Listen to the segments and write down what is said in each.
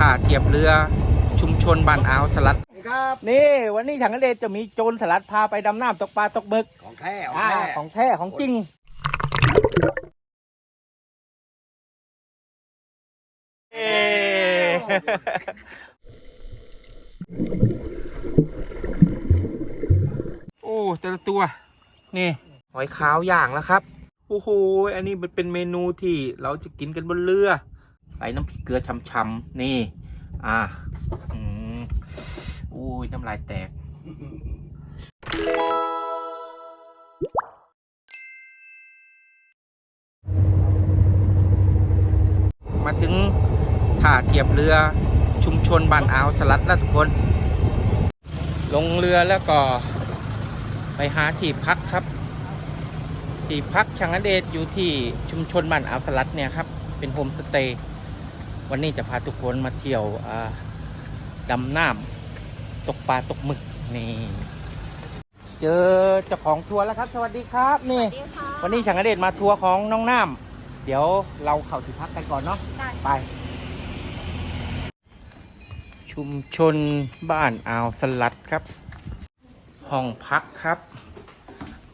ท่าเทียบเรือชุมชนบ้านอ่าวสลัด ครับนี่วันนี้ฉังกระเดชจะมีโจรสลัดพาไปดำน้ำตกปลาตกหมึกของแท้ของอ่าแท้ ของแท้ของจริง เอ้โอ้แต่ละตัว นี่หอยขาวย่างแล้วครับ โอ้โห อันนี้มันเป็นเมนูที่เราจะกินกันบนเรือ ใส่น้ำพริกเกลือช่ำๆนี่ อ่าอืมอุ้ยน้ำลายแตก มาถึงท่าเทียบเรือชุมชนบ้านอ่าวสลัดแล้วทุกคน ลงเรือแล้วก็ ไปหาที่พักครับ ที่พักชังอเดชอยู่ที่ชุมชนบ้านอ่าวสลัดเนี่ยครับ เป็นโฮมสเตย์ วันนี้จะพาทุกคนมาเที่ยวอ่าดำน้ำตกปลาตกหมึกนี่เจอเจ้าของทัวร์แล้วครับ สวัสดีครับนี่ วันนี้ชังอเดชมาทัวร์ของน้องน้ำเดี๋ยวเราเข้าที่พักกันก่อนเนาะได้ไป ชุมชนบ้านอ่าวสลัดครับ ห้องพักครับ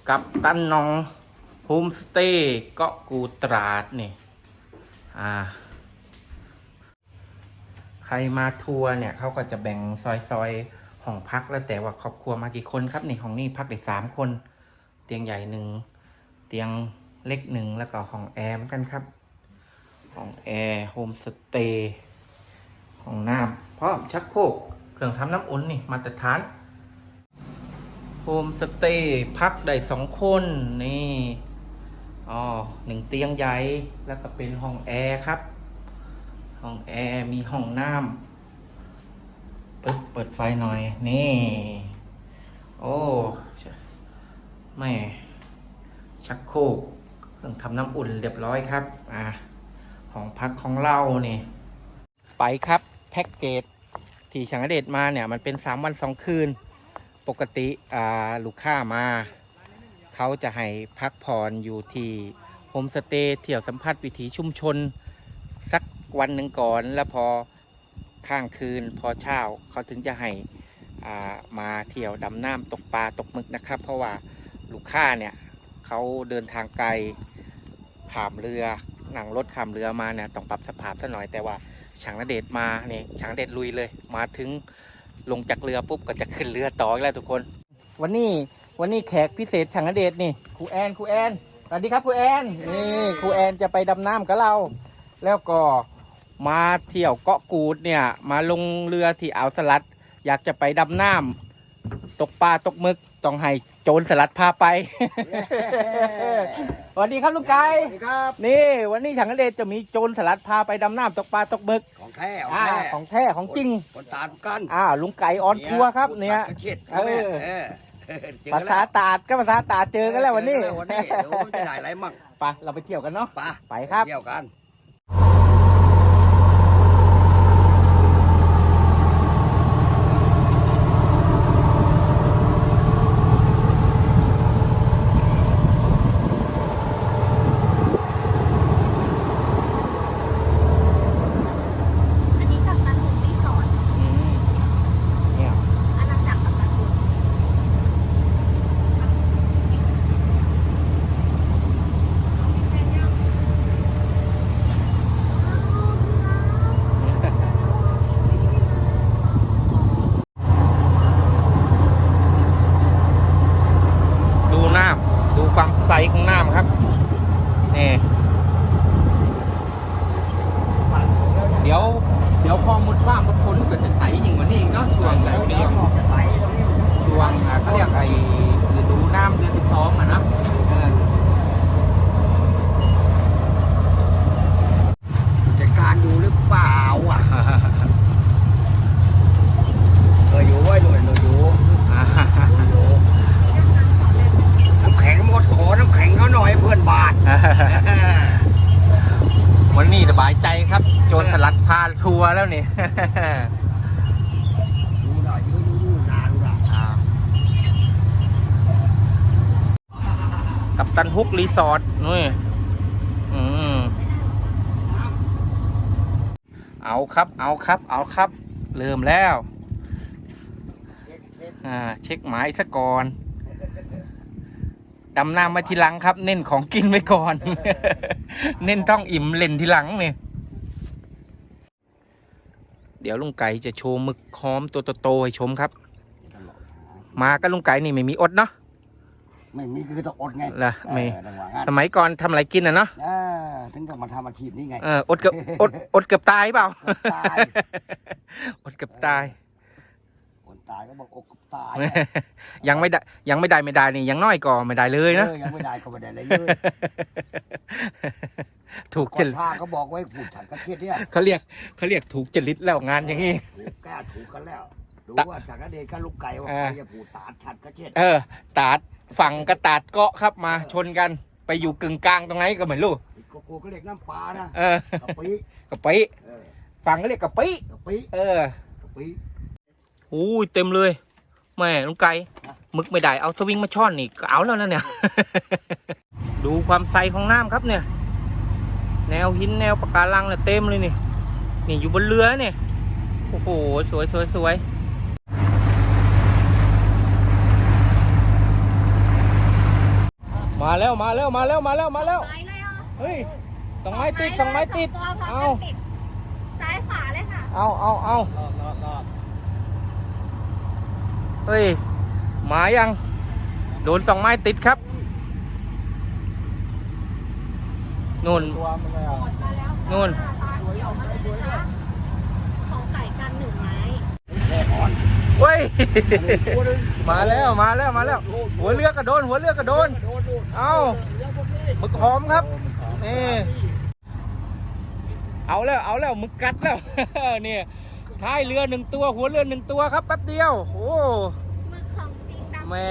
กับตันนองโฮมสเตย์เกาะกูตราดนี่อ่า ใครมาทัวร์เนี่ยเขาก็จะแบ่งซอยซอยๆห้องพักแล้วแต่ว่าครอบครัวมากี่คนครับนี่ห้องนี้พักได้สามคน เตียงใหญ่หนึ่งเตียงเล็กหนึ่งแล้วก็ห้องแอร์เหมือนกันครับห้องแอร์โฮมสเตย์ห้องน้ำพร้อมชักโครกเครื่องทำน้ำอุ่นนี่มาตรฐานโฮมสเตย์พักได้สองคนนี่อ๋อหนึ่งเตียงใหญ่แล้วก็เป็นห้องแอร์ครับ ห้องแอร์มีห้องน้ำปึ๊บเปิดไฟหน่อย นี่ โอ้ไม่ชักโครกเครื่องทำน้ำอุ่นเรียบร้อยครับ อ่าห้องพักของเรานี่ไปครับแพ็กเกจที่ชังเดชมาเนี่ยมันเป็น 3 วัน 2 คืน ปกติอ่าลูกค้ามา เขาจะให้พักผ่อนอยู่ที่โฮมสเตย์เที่ยวสัมผัสวิถีชุมชน วันหนึ่งก่อนแล้วพอข้างคืนพอเช้าเขาถึงจะให้ามาเที่ยวดำน้ำตกปลาตกหมึกนะครับ เพราะว่าลูกค้าเนี่ยเขาเดินทางไกลขามเรือหนังรถขามเรือมาเนี่ยต้องปรับสภาพซะหน่อยแต่ว่าช่างนเดชมาเนี่ยช่างเดชลุยเลย มาถึงลงจากเรือปุ๊บก็จะขึ้นเรือต่อแล้วทุกคน วันนี้วันนี้แขกพิเศษช่างนเดชนี่ครูแอนครูแอนสวัสดีครับครูแอนนี่ครูแอนจะไปดำน้ำกับเรา แล้วก็ มาเที่ยวเกาะกูดเนี่ย มาลงเรือที่อ่าวสลัด อยากจะไปดำน้ำตกปลาตกหมึกต้องให้โจรสลัดพาไป สวัสดีครับลุงไก่สวัสดีครับ นี่ วันนี้ฉังกระเดชจะมีโจรสลัดพาไปดำน้ำตกปลาตกหมึก ของแท้ของอ่าแท้ของแท้ของจริง คนตามกันอ่า ลุงไก่ออนทัวร์ครับเนี่ยกระเข็ดเออ เออเจอภาษาตาดก็ภาษาตาดเจอกันแล้ววันนี้เจอกัวันนี้เดี๋ยวจะได้อะไรมั่งไปเราไปเที่ยวกันเนาะ ไปไปครับ เที่ยวกัน อันนี้กับตันหุ่นรีสอร์ท อืมเนี่ย อาณาจักรกับตันหุ่น ดูน้ำดูความใสของน้ำครับ นี่ เดี๋ยว เดี๋ยวพอมุดฟ้ามุดฝนก็จะใสยิ่งกว่านี้อีกเนาะช่วงไหนเดียวช่วงอ่าเขาเรียกไอ้ฤดูน้ำเดือนสิบสองอะนะเออ จัดการดูหรือเปล่าอะเอออยู่ไว้หน่อยหน่อยอยู่ อ่า อยู่น้ำแข็งหมดขอน้ำแข็งเขาหน่อยเพื่อนบ้าน วันนี้สบายใจครับ โจรสลัดพาทัวร์แล้วนี่ ดูหน่อยยืนดูดูนานดูหน่อย อ่ากับตันฮุกรี สอร์ทนู่นอืมเอาครับ เอาครับ เอาครับ เริ่มแล้วเช็คเช็คอ่า เช็คหมายซะก่อน ดำน้ำมาทีหลังครับ เน้นของกินไว้ก่อน เน้นต้องอิ่มเล่นทีหลังเนี่ยเดี๋ยวลุงไก่จะโชว์มึกคอมตัวโตๆให้ชมครับ มากับลุงไก่นี่ไม่มีอดเนาะ ไม่มีคือต้องอดไงล่ะไม่เออดังว่างั้นสมัยก่อนทำอะไรกินอะเนาะอ่าถึงกับมาทำอาชีพนี้ไง เอออดเกือบอดอดเกือบตายเปล่าเกือบตาย อดเกือบตาย คนตายก็บอกอกกับตายยังไม่ได้ยังไม่ได้ไม่ได้นี่ยังน้อยก่อนไม่ได้เลยนะออยังไม่ได้ก็ไม่ได้เลยเลยถูกจก่อนริตท่าเขาบอกไว้ผูดฉันกระเทียดเนี่ยเขาเรียกเขาเรียกถูกจริตแล้วงานอย่างนี้ ถูกแก้ถูกกันแล้ว ดูตะว่าฉันกระเดชกับลูกไก่ว่าเออใครจะผูดตาดฉันกระเทียดเออ ตาดฝั่งกระตาดเกาะครับมาชนกันไปอยู่กึ่งกลางตรงไหนก็ไม่รู้กูกูก็เรียกน้ำปลานะเออกะปิกะปิเออฝั่งก็เรียกกะปิกะปิเออกะปิอู้ยเต็มเลยแม่ลุงไก่ฮะมึกไม่ได้เอาสวิงมาช่อนนี่ก็เอาแล้วนะเนี่ย ดูความใสของน้ำครับเนี่ย แนวหินแนวปะการังเนี่ยเต็มเลยนี่นี่อยู่บนเรือเนี่ยโอ้โห สวยสวยสวย มาแล้วมาแล้วมาแล้วมาแล้วมาแล้วไม้เลยเหรอเฮ้ยสองไม้ติดสองไม้ติด สองตัวพร้อเอามกันติดซ้ายขวาเลยค่ะเอาเอาเอารอดรอดรอดเฮ้ยหมายัง โดนสองไม้ติดครับนู่น ตัวมันเลยอะ มาแล้วนู่น ตาเขียวมาเลยนะจ๊ะของไก่กันหนึ่งไม้แค่อ่อนเฮ้ยตัวหนึงมาแล้วมาแล้วมาแล้ว หัวเรือกระโดน หัวเรือกระโดน โดนโดน เอาเดี๋ยวพวกนี้หมึกหอมครับนี่เอาแล้วเอาแล้วหมึกกัดแล้วเนี่ยท้ายเรือหนึ่งตัว หัวเรือหนึ่งตัวครับแป๊บเดียวโอ้หมึกของจริงดำแม่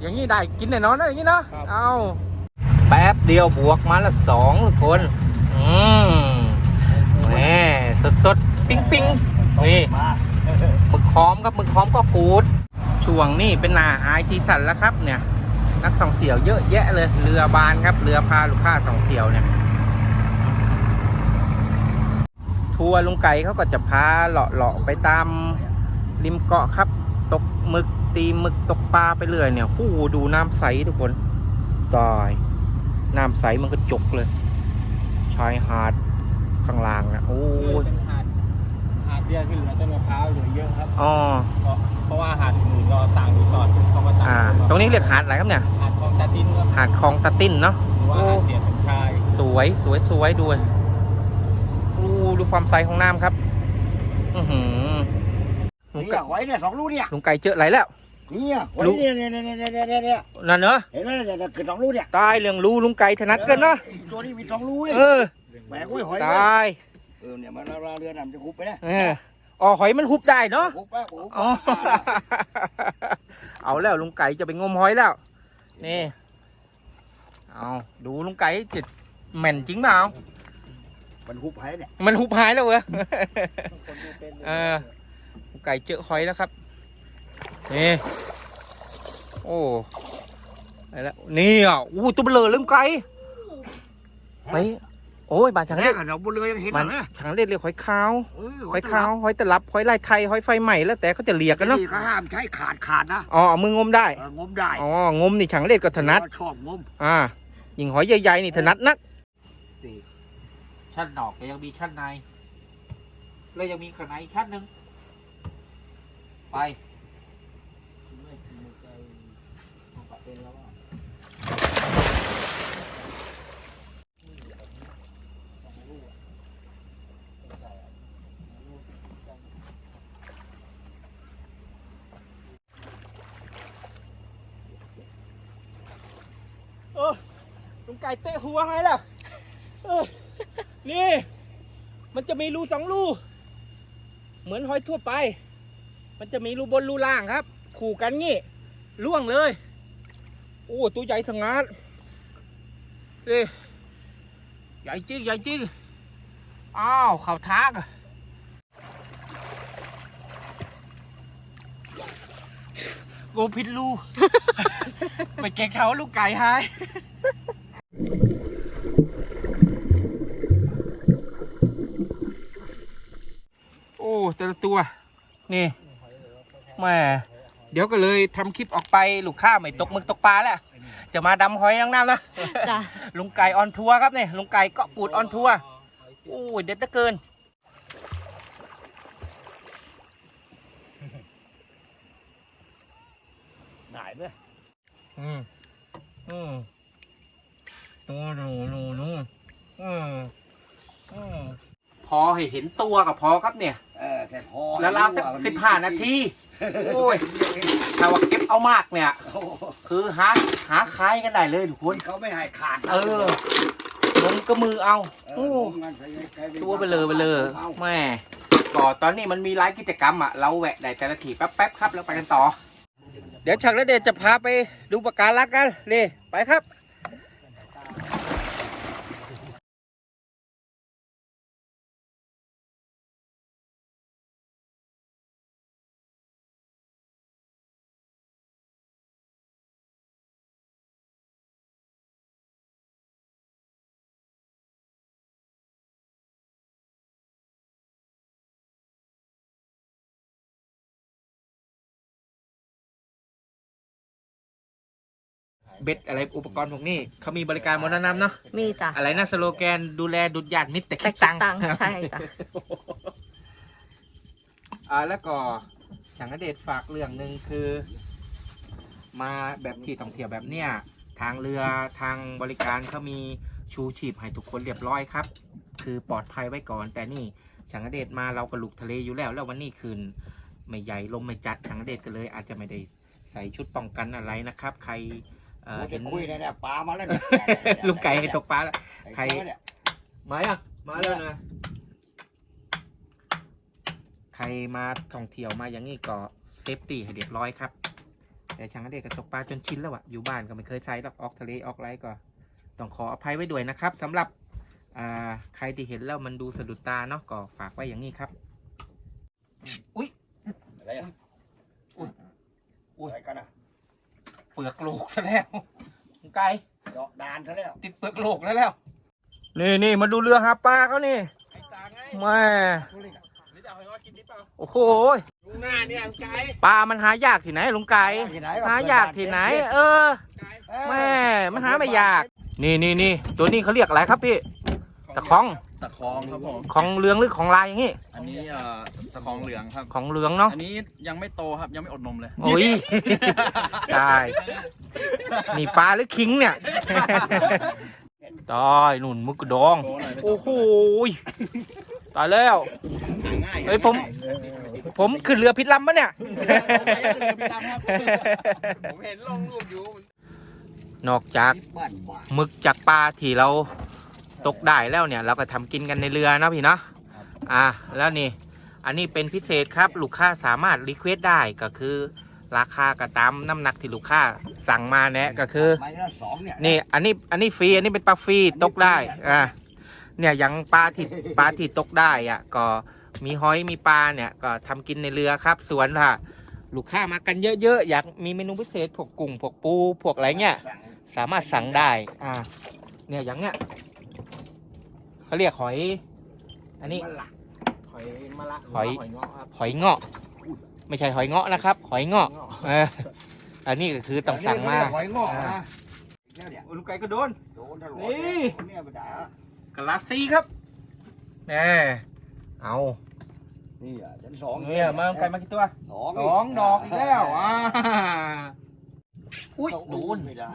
อย่างนี้ได้กินแน่นอนนะอย่างนี้นะเอาแป๊บเดียวบวกมาละสองคนอืมแม่สดสดๆปิ้งปิ้งนี่มาหมึกหอมครับหมึกหอมก็กูดช่วงนี้เป็นหนาหายชีสันแล้วครับเนี่ย นักท่องเที่ยวเยอะแยะเลย เรือบานครับ เรือพาลูกค้าท่องเที่ยวเนี่ย ทัวร์ลุงไก่เขาก็จะพาเลาะเลาะไปตามริมเกาะครับ ตกหมึกตีหมึกตกปลาไปเรื่อยเนี่ยหูดูน้ำใสทุกคนตายน้ำใสมันก็จกเลย ชายหาดข้างล่างนะโอ้ยเป็นหาด เดียวที่เหลือต้นมะพร้าวเหลือเยอะครับอ๋อเพราะเพราะว่าหาดอื่นๆก็ต่างรีสอร์ทเขาก็ต่างอ่า ตรงนี้เรียกหาดอะไรครับเนี่ย หาดคลองตาตินครับหาดคลองตะติ้นเนาะหรือว่าหาดเสียสมชายสวยสวยสวยด้วยดูดูความใสของน้ำครับ อือหือลุงนี่ไก่อะหอยเนี่ยสองลูกเนี่ยลุงไก่เจออะไรแล้วนี่อะลูกเนี่ยเนี่ยเนี่ยเนี่ยเนี่ยเนี่ยนั่นเนอะเห็นไหมเนี่ยเนี่ยเกิดสองลูกเนี่ยตายเรื่องรู้ลุงไก่ถนัดเกันเนาะตัวนี้มีสองลูกเลยเออแหมกไว้หอยตาย เออเนี่ยมันเวลาเรือน่ะมันจะคุบไปนะเอออ๋อหอยมันหุบได้เนาะคุบไปคุบอ๋อเอาแล้วลุงไก่จะไปงมหอยแล้วนี่เอาดูลุงไก่จิตแม่นจริงเปล่ามันคุบหอยเนี่ยมันหุบหายแล้วเว้ยคนดูเป็นเออลุงไก่เจอหอยแล้วครับนี่โอ้ไปแล้วนี่อะอู้ตัวเบลอเริ่มไกลไป โอ้ยบานช้างแรเล็กกอะเราบนเรือยังเห็นบานนะช้างเล็กเรียกหอยขาวเออหอยขาวหอยตลับหอยลายไทยหอยไฟใหม่แล้วแต่เขาจะเรียกกันเนาะก็ห้ามใช้ขาดขาดนะอ๋อเอามืองมได้เอองมได้อ๋องมนี่ช้างเล็กก็ถนัด ชอบงมอ่ายิงหอยใหญ่ๆนี่ถนัดนักชั้นนอกก็ยังมีชั้นใน แล้วยังมีข้างในอีกชั้นหนึ่งไป ไก่เตะหัวให้แล้วนี่ มันจะมีรูสองรู เหมือนหอยทั่วไป มันจะมีรูบนรูล่างครับ ขู่กันงี้ล่วงเลย โอ้ตัวใหญ่สงัดเอ้ยใหญ่จริงใหญ่จริงอ้าวเข่าทากโกผิดรู ไปแกะเขาลูกไก่หาย ต่ละตัว นี่แหม่เดี๋ยวก็เลยทำคลิปออกไปลูกค้าไม่ตกหมึกตกปลาแล้ว จะมาดำหอยน้ำๆนะจ้ะลุงไก่ออนทัวร์ครับเนี่ยลุงไก่เกาะกูดออนทัวร์โอ้ยเด็ดเหลือเกินไหนไหมอืมอืมนูนูนูนูอืมอืมพอให้เห็นตัวก็พอครับเนี่ย เออแต่พอแล้วเราสักสิบห้านาที โอ้ยถ้าว่าเก็บเอามากเนี่ยโอ้โหคือหาหาขายกันได้เลยทุกคนเขาไม่ให้ขาดนะเออลงก็มือเอาเอโอ้องั้นไปใครๆตัวไปเลยไปเลยแม่ก่อตอนนี้มันมีหลายกิจกรรมอะ เราแหวะได้แต่ละทีแป๊บๆครับ แล้วไปกันต่อ เดี๋ยวฉักและเดชจะพาไปดูปะการักกันเลยไปครับ เบ็ดอะไรอุปกรณ์พวกนี้เขามีบริการหมดแล้วนำเนาะมีจ้ะอะไรนะสโลแกนดูแลดุดหยาดมิตรแต่แต่คิดคิตัดงค์ตังค์ใช่จ้ะอ่าแล้วก็ฉังกระเดชฝากเรื่องหนึ่งคือ มาแบบที่ท่องเที่ยวแบบเนี้ยทางเรือทางบริการเขามีชูชีพให้ทุกคนเรียบร้อยครับ คือปลอดภัยไว้ก่อน แต่นี่ฉังกระเดชมาเรากระลุกทะเลอยู่แล้ว แล้ววันนี้คืนไม่ใหญ่ลมไม่จัดฉังกระเดชก็เลย อาจจะไม่ได้ใส่ชุดป้องกันอะไรนะครับ ใคร เอ่อโอ้ยเห็จะนคุยเนี่ยเนี่ยปลามาแล้วเนี่ยลุงไก่ให้ตกปลาแล้ว ใครไอ้ตัวเนี่ยมาอะมาแล้วนะ ใครมาท่องเที่ยวมาอย่างนี้ก็เซฟตี้ให้เรียบร้อยครับ แต่ช่างเด็กก็ตกปลาจนชินแล้วอะอยู่บ้านก็ไม่เคยใช้หรอกออกทะเลออกไรก็ต้องขออภัยไว้ด้วยนะครับสำหรับอ่าใครที่เห็นแล้วมันดูสะดุดตาเนาะก็ฝากไว้อย่างนี้ครับ อุ้ย อะไรอะ อุ้ยอุ้ย อะไรกันอะ เปลือกโลกซะแล้วลุงไก่เจาะดานซะแล้วติดเปลือกโลกแล้วแล้วนี่นี่มาดูเรือหาปลาเขานี่ไอ้ตาไงแม่นี่จะเอาให้ว่ากินนิดเปล่าโอ้โหดูหน้าเนี่ยไก่ปลามันหายากที่ไหนลุงไก่ที่ไหนหายากที่ไหนเออไก่เออแม่มันหาไม่ยาก นี่นี่นี่ตัวนี้เขาเรียกอะไรครับพี่ตะคอง ตะคองครับผม ของเหลืองหรือของลายอย่างงี้ อันนี้เอ่อตะคองเหลืองครับ ของเหลืองเนาะ อันนี้ยังไม่โตครับยังไม่อดนมเลย โอ้ยได้นี่ปลาหรือคิงเนี่ย ตายหนุนมุกกระดองโตหน่อยไม่โอ้โหยตายแล้วหาง่ายเฮ้ยผม ผมขึ้นเรือพิษลำปะเนี่ย ผมเห็นลงรูปอยู่ นอกจากบ้านบ้านหมึกจากปลาที่เรา ตกได้แล้วเนี่ยเราก็ทำกินกันในเรือนะพี่เนาะอะแล้วนี่ อันนี้เป็นพิเศษครับลูกค้าสามารถรีเควสได้ก็คือ ราคาก็ตามน้ำหนักที่ลูกค้าสั่งมาเนี่ยก็คือไม้ละสองเนี่ยนี่อันนี้อันนี้ฟรีอันนี้เป็นปลาฟรีตกได้อะเนี่ยอย่างปลาที่ปลาที่ตกได้อะก็มีหอยมีปลาเนี่ยก็ทำกินในเรือครับส่วนถ้าลูกค้ามากันเยอะๆอยากมีเมนูพิเศษพวกกุ้งพวกปูพวกอะไรเงี้ยสั่งสามารถสั่งได้อ่าเนี่ยอย่างเนี้ย เขาเรียกหอย อันนี้มันหลักหอยมะละหอย หอยเงาะครับ หอยเงาะ ไม่ใช่หอยเงาะนะครับ หอยเงาะเอออันนี้ก็คือต้องสั่งมา หอยงอกนะอีกแล้วเนี่ยลูกไก่ก็โดน โดนตลอดนี่ เนี่ยมาด่ากลาซีครับแน่เอานี่อะชั้นสองเนี่ยมาลูกไก่มากี่ตัวสองสองดอกอีกแล้วอ่าอุ้ยโดนไม่ได้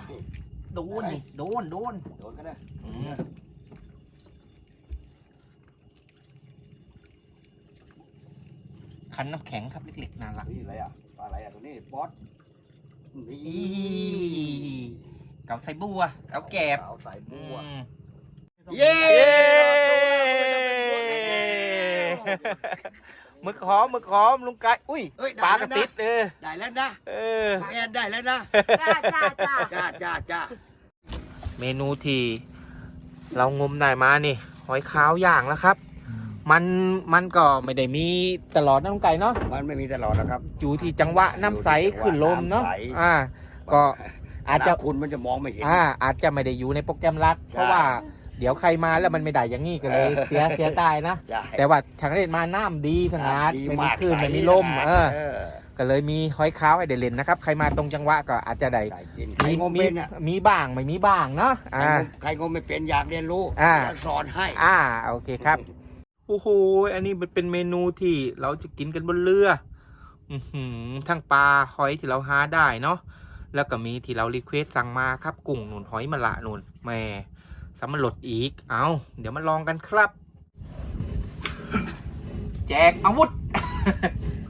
โดนนี่โดนโดนโดนก็ได้ อืม คันน้ำแข็งครับเล็กๆน่ารักนี่อะไรอะปลาอะไรอะตัวนี้ป๊อตนี่อีเก๋าใส่บัวเก๋าแกบเอาใส่อืบัวมเย้เย้มึกหอมมึกหอมลุงไก่อุ้ยเอ้ยปลากระติดเออได้แล้วนะเออปลาแอนได้แล้วนะจ้าจ้าจ้าจ้าจ้าจ้าเมนูที่เรางมได้มานี่หอยขาวย่างแล้วครับ มันมันก็ไม่ได้มีตลอดนะลุงไก่เนาะมันไม่มีตลอดนะครับ อยู่ที่จังหวะน้ำใสอยู่ที่ขึ้นลมเนาะน้ำใสอ่า ก็อาจจะหน้คุณมันจะมองไม่เห็น อ่าอาจจะไม่ได้อยู่ในโปรแกรมรัก เพราะว่าเดี๋ยวใครมาแล้วมันไม่ได้อย่างงี้ก็เลย เสียเสียตายนะใช่แต่ว่าทางเด็ดมาน้ำดีขนาดดีไม่มีมากคลื่นใสไม่มีลมขนาดเออเออก็เลยมีหอยขาวให้เดเล่นนะครับ ใครมาตรงจังหวะก็อาจจะได้ได้กินใครมีงมมีเป็นอะมีบ้างไม่มีบ้างเนาะใครอ่า งมใครงมไม่เป็นอยากเรียนรู้อ่า จะสอนให้ อ่าโอเคครับโอ้โห อันนี้มันเป็นเมนูที่เราจะกินกันบนเรืออทั้งปลาหอยที่เราหาได้เนาะ แล้วก็มีที่เรารีเควสสั่งมาครับกุ้งหนุนหอยมะละหนุนแม่สำมันหลดอีก เอาเดี๋ยวมาลองกันครับ แจกอาวุธ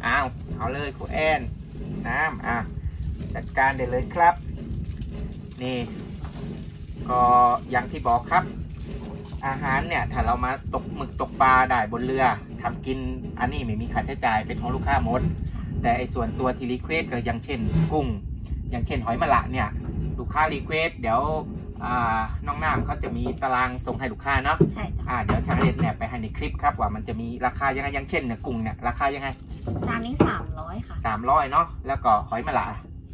เอาเอาเลยครูแอน น้ำอะ จัดการได้เลยครับ นี่ ก็อย่างที่บอกครับ อาหารเนี่ยถ้าเรามาตกหมึกตกปลาได้บนเรือทำกินอันนี้ไม่มีค่าใช้จ่ายเป็นของลูกค้าหมด แต่ไอ้ส่วนตัวที่รีเควสก็อย่างเช่นกุ้ง อย่างเช่นหอยมะละเนี่ยลูกค้ารีเควสเดี๋ยวอ่าน้องน้ำเขาจะมีตารางส่งให้ลูกค้าเนาะใช่จ้ะอ่าเดี๋ยวชางเด็ดเนี่ยไปให้ในคลิปครับว่ามันจะมีราคายังไงอย่างเช่นเนี่ยกุ้งเนี่ยราคายังไงจานนี้สามร้อยค่ะสามร้อยเนาะแล้วก็หอยมะละ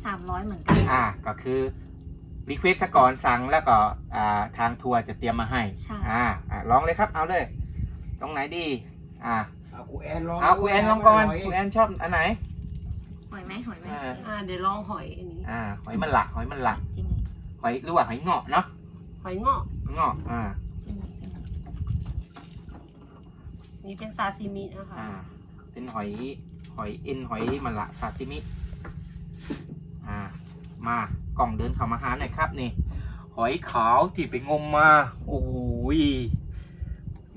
สามร้อยเหมือนกันอ่าก็คือ รีเควสซะก่อนสั่งแล้วก็อ่าทางทัวร์จะเตรียมมาให้ใช่อ่าอ่าลองเลยครับเอาเลย ตรงไหนดี อ่าเอาครูแอนลองเอาคุณแอนลองก่อนหยคุณแอนชอบอันไหนหอยไหมหอยไหมอ่าอ่าเดี๋ยวลองหอยอันนี้อ่าหอยมันหลักหอยมันหลักจิ้มหอยหรือว่าหอยเงาะเนาะหอยเงาะเงาะอ่าจิ้มจิ้มนี่เป็นซาซิมินะคะอ่าเป็นหอยหอยเอ็นหอยมันละซาซิมิอ่า มากล่องเดินเข้ามาหาหน่อยครับนี่หอยขาวที่ไปงมมา โอ้ย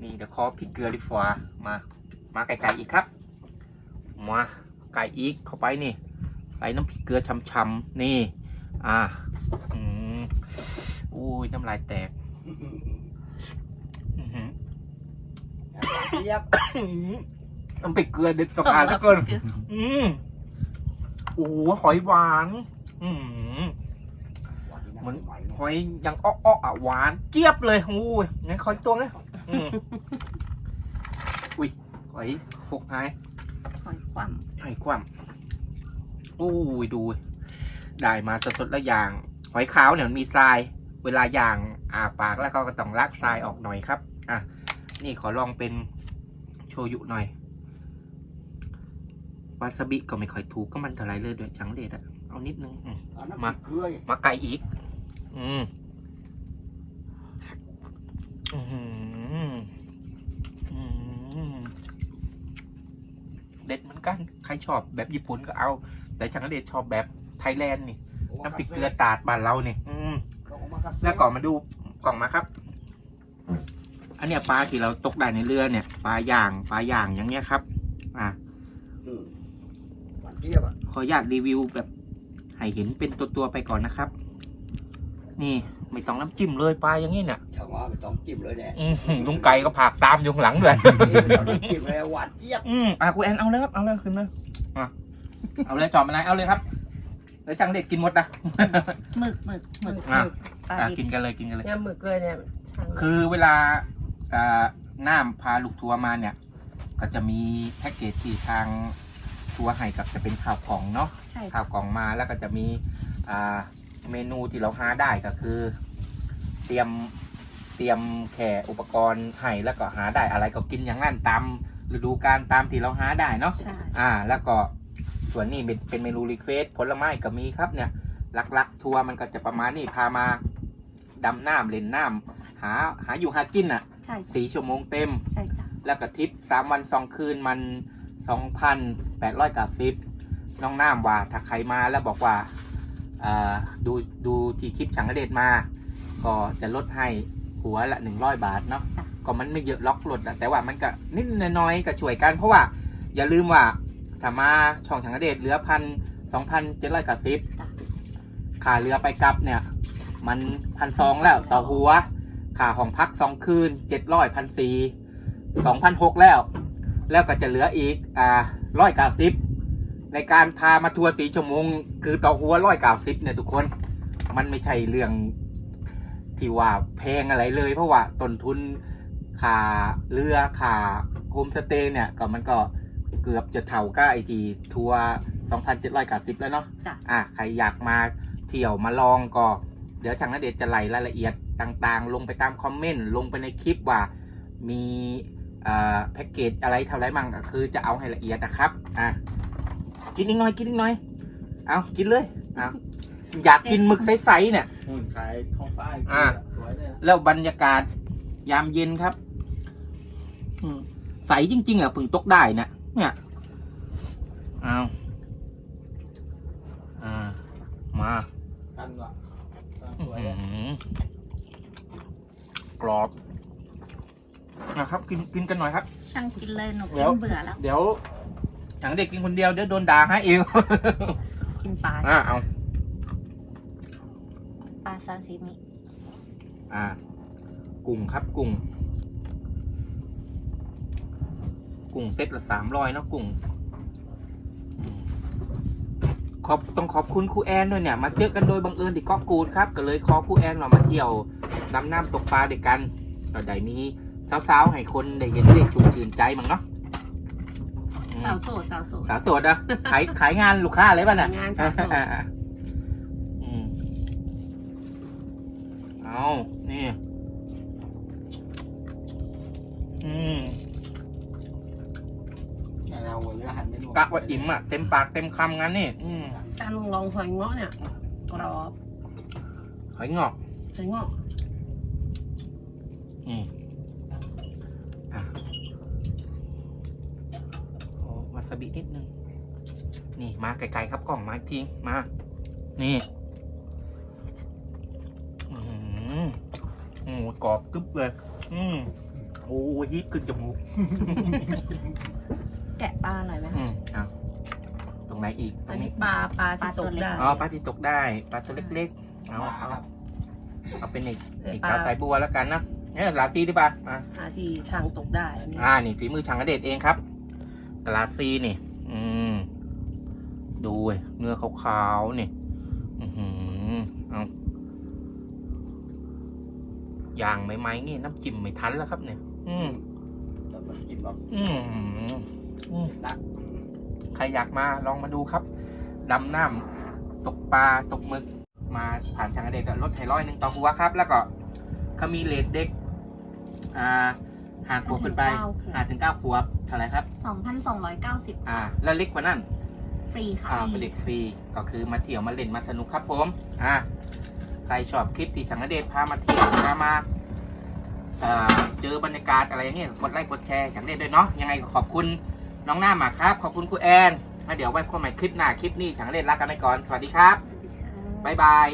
นี่เดี๋ยวขอพริกเกลือดีฟ้ามา มาไก่ๆอีกครับมาไก่อีกเข้าไปนี่ ใส่น้ำพริกเกลือช่ำๆนี่ อ่าอืมอุ้ยน้ำลายแตกอื้อหือเทียบน้ำพริกเกลือเด็ดสะอาดแล้วเกินอืมโอ้โหหอยหวาน อืมเหมือนหอยยังอ้ออ้อๆอะหวานเจี๊ยบเลยโอ้ยงั้นขออีกตัวนะอืมอุ้ยหอยหกหายหอยคว่หอยคว่ำโอ้ยดู ได้มาสดๆแล้วอย่าง หอยขาวเนี่ยมันมีทราย เวลาย่างอาปากแล้วเขาก็ต้องลักทรายออกหน่อยครับ อะ นี่ขอลองเป็นโชยุหน่อย วาซาบิก็ไม่ค่อยถูกก็มันเท่าไรเลยด้วยจังเด็ดอะ เอานิดนึงอืมมา มาเกลือมาไก่อีก อืมอือหืออืมเด็ดเหมือนกัน ใครชอบแบบญี่ปุ่นก็เอา แต่ฉันก็เด็ดชอบแบบไทยแลนด์นี่ น้ำพริกเกลือตาดบ้านเราเนี่ยอืม แล้วก่อนมาดูกล่องมาครับ อันเนี้ยปลาที่เราตกได้ในเรือเนี่ย ปลาย่างปลาย่างอย่างเงี้ยครับ อะอืมหวานเจี๊ยบอะขออนุญาตรีวิวแบบ ให้เห็นเป็นตัวๆไปก่อนนะครับ นี่ไม่ต้องน้ำจิ้มเลยปลาอย่างนี้เนี่ยถ้าว่าไม่ต้องจิ้มเลยเนี่ยอืมลุงไก่ก็ผากตามอยู่ข้างหลังด้วย ไม่ต้องจิ้มเลยหวานเจี๊ยบอืมอะคุณแอนเอาเลยครับ เอาเลยขึ้นเลยอะเอาเลยจอมอะไรเอาเลยครับแล้วจังเด็ดกินหมดนะำหมึกหมึกหมึกอะปลาอะดิบกินกันเลยกินกันเลย เนี่ยหมึกเลยเนี่ยช่างคือเวลาอ่าน้ำพาลูกทัวร์มาเนี่ย ก็จะมีแพ็กเกจที่ทางทัวร์ให้กับจะเป็นข่าวของเนาะ ใช่ข่าวกล่องมาแล้วก็จะมีอ่าเมนูที่เราหาได้ก็คือ เตรียมเตรียมแค่อุปกรณ์ให้แล้วก็หาได้อะไรก็กินอย่างนั้นตามฤดูกาลตามที่เราหาได้เนาะ ใช่ อ่าแล้วก็ส่วนนี้เป็นเป็นเมนูรีเควสผลไม้ก็มีครับเนี่ยหลักๆ ทัวร์มันก็จะประมาณนี้พามาดำน้ำเล่นน้ำหาหาอยู่หากินอะใช่สี่ชั่วโมงเต็ม ใช่จ้ะแล้วก็ทริปสามวันสองคืนมันสองพันแปดร้อยกับสิบ น้องน้ำว่าถ้าใครมาแล้วบอกว่าดูดูที่คลิปฉังเดชมา ก็จะลดให้หัวละหนึ่งร้อยบาทเนาะก็มันไม่เยอะล็อกลดแต่ว่ามันก็นิดน้อยๆก็ช่วยกันเพราะว่าอย่าลืมว่าถ้ามาช่องฉังเดชเหลือพันสองพันเจ็ดร้อยกับสิบค่าเรือไปกลับเนี่ย มันพันสองแล้วต่อหัวค่าห้องพักสองคืนเจ็ดร้อยพันสี่สองพันหกแล้ว แล้วก็จะเหลืออีกอ่าร้อยเก้าสิบ ในการพามาทัวร์สีชั่วโมง คือต่อหัวร้อยเก้าสิบเนี่ยทุกคน มันไม่ใช่เรื่องที่ว่าแพงอะไรเลย เพราะว่าต้นทุนค่าเรือค่าโฮมสเตย์เนี่ยก็มันก็เกือบจะเท่ากับไอทีทัวร์2,790 แล้วเนาะจ้ะ อะใครอยากมาเที่ยวมาลองก็ เดี๋ยวช่างนเดชน์จะไล่รายละเอียดต่างๆ ลงไปตามคอมเมนต์ลงไปในคลิปว่ามีเอ่อแพ็กเกจอะไรเท่าไรมั่งก็คือจะเอาให้ละเอียดนะครับอะ กินอีกหน่อย กินอีกหน่อย เอากินเลยเอาอยากกินหมึกใสๆเนี่ย หุ่นขายท้องฟ้าอ่าสวยเลยแล้วบรรยากาศยามเย็นครับ อืมใสจริง ๆ อะเพึ่งตกได้นะเนี่ยเอาอ่า มา กันว่ะสอื้อวยหืเลยอกรอบนะครับ กินกินกันหน่อยครับ ช่างกินเลยหนูเดี๋กิยวนเบื่อแล้ว เดี๋ยว อย่างเด็กกินคนเดียวเดี๋ยวโดนด่าให้เองกินปลาอ่าเอาปลาซาซิมิอ่า กุ้งครับกุ้งกุ้งเซตละสามร้อยเนาะกุ้งอืมขอบต้องขอบคุณครูแอนด้วยเนี่ย มาเจอกันโดยบังเอิญที่เกาะกูดครับ ก็เลยขอครูแอนเรามาเที่ยวดำน้ำตกปลาด้วยกันก็ได้มีสาวๆให้คนได้เห็นได้ชุ่มชื่นใจมั้งเนาะอืม สาวโสดสาวโสด สาวโสดอะขายขายงานลูกค้าเลยป่ะน่ะขายงานสาวโสดอืมเอานี่ อืมเนี่ยเราหัวเรือหันไม่ลงกะว่าอิ่มอะ เต็มปากเต็มคำงั้นนี่ อืมการลองลองหอยเงาะเนี่ยกรอบหอยงอก หอยเงาะอืมอะโอ้วาซาบินิดนึง นี่มาไกลๆครับกล่องมาอีกทีมา นี่อืมโอ้กรอบกึบเลย อืมโอ้ยิบขึ้นจมูก แกะปลาอร่อยไหมอืมเอาตรงไหนอีกตรอันงนี้นี้ปลาปลาที่ตกได้ อ๋อปลาที่ตกได้ปลาตัวเล็กๆเอาเอาเอาเป็นอีกเอออีกปลา กาสายบัวแล้วกันนะเนี่ยลาซีดีป่ะมาปลาที่ทางตกได้อันนี้อ่านี่ฝีมือช่างอเดชเองครับ กลาซีนี่ อืม ดูเเนื้อขาวๆนี่ อือหือเอาย่างไหมๆงี้น้ำจิ้มไม่ทันแล้วครับเนี่ย อืมแล้วมันกินแบบอืมอืมใครอยากมาลองมาดูครับ ดำน้ำตกปลาตกหมึก มาผ่านช่างอเดชก็ลดให้ร้อยหนึ่งต่อหัวครับ แล้วก็เขามีเลทเด็ก อ่า หาขวบขึ้นไปเก้าขวบอ่าถึงเก้าขวบเท่าไหรครับ2,290อ่า แล้วเล็กกว่านั้น ฟรีค่ะอ่าเป็นเด็กฟรี ก็คือมาเที่ยวมาเล่นมาสนุกครับผม อ่า ใครชอบคลิปที่ช่างอเดชพามาเที่ยวพามาเอ่อเจอบรรยากาศอะไรอย่างเงี้ยกดไลค์กดแชร์ช่างอเดชด้วยเนาะ ยังไงก็ขอบคุณน้องหน้าหมากครับ ขอบคุณครูแอนแล้วเดี๋ยวไว้พบกันใหม่คลิปหน้าคลิปนี้ช่างอเดชลากันไปก่อน สวัสดีครับ บ๊ายบาย